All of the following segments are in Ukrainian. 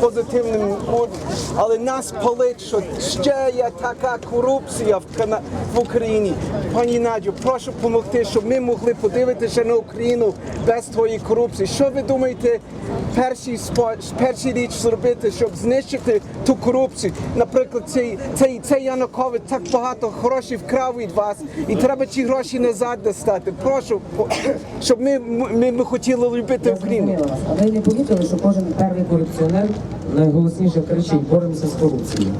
позитивним модом, але нас палить, що ще є така корупція в, Кана... в Україні. Пані Надю, прошу допомогти, щоб ми могли подивитися на Україну без твоєї корупції. Що ви думаєте, перший спо- перший річ зробити, щоб знищити ту корупцію? Наприклад, цей, цей, цей Янукович так багато грошей вкрав від вас, і треба ці гроші назад достати. Прошу, щоб ми, ми, ми хотіли любити Я Україну. зрозуміла вас. А не помітили, що кожен перший корупціонер найголосніше кричить, боремося з корупцією.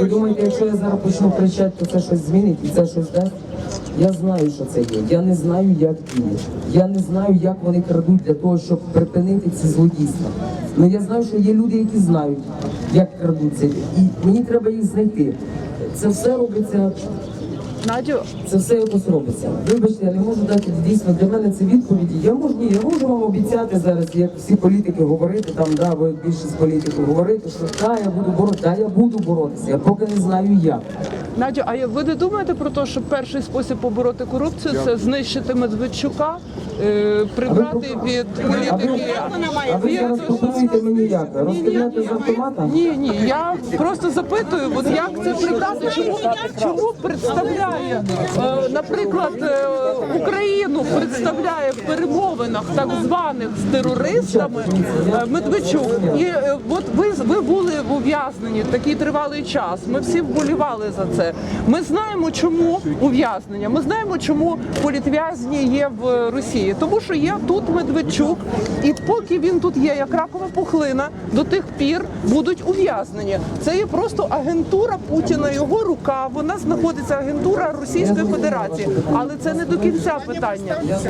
Ви думаєте, якщо я зараз почну кричати, то це щось змінить і це щось дасть? Я знаю, що це є. Я не знаю, як діє. Я не знаю, як вони крадуть для того, щоб припинити ці злодійства. Ну я знаю, що є люди, які знають, як крадуть це. І мені треба їх знайти. Це все робиться Надю, це все якось робиться. Вибачте, я не можу дати дійсно для мене це відповіді. Я можу ні, я можу вам обіцяти зараз, як всі політики говорити, там да, ви більшість політиків говорити, що та я буду боротися, я буду боротися. Я поки не знаю як. Надю, а ви не думаєте про те, що перший спосіб побороти корупцію це знищити Медведчука, е, прибрати від політики? а ви зараз пропонуєте мені як? Розстріляти з автомата? Ні, ні, я просто запитую, от як це прибрати? Чому, чому представляє, е, наприклад, е, Україну представляє в перемовинах так званих з терористами е, Медведчук? І е, от ви, ви були ув'язнені такий тривалий час. Ми всі вболівали за це. Ми знаємо, чому ув'язнення. Ми знаємо, чому політв'язні є в Росії. Тому що є тут Медведчук, і поки він тут є, як ракова пухлина, до тих пір будуть ув'язнені. Це є просто агентура Путіна, його рука. Вона знаходиться агентура Російської Федерації, але це не до кінця питання.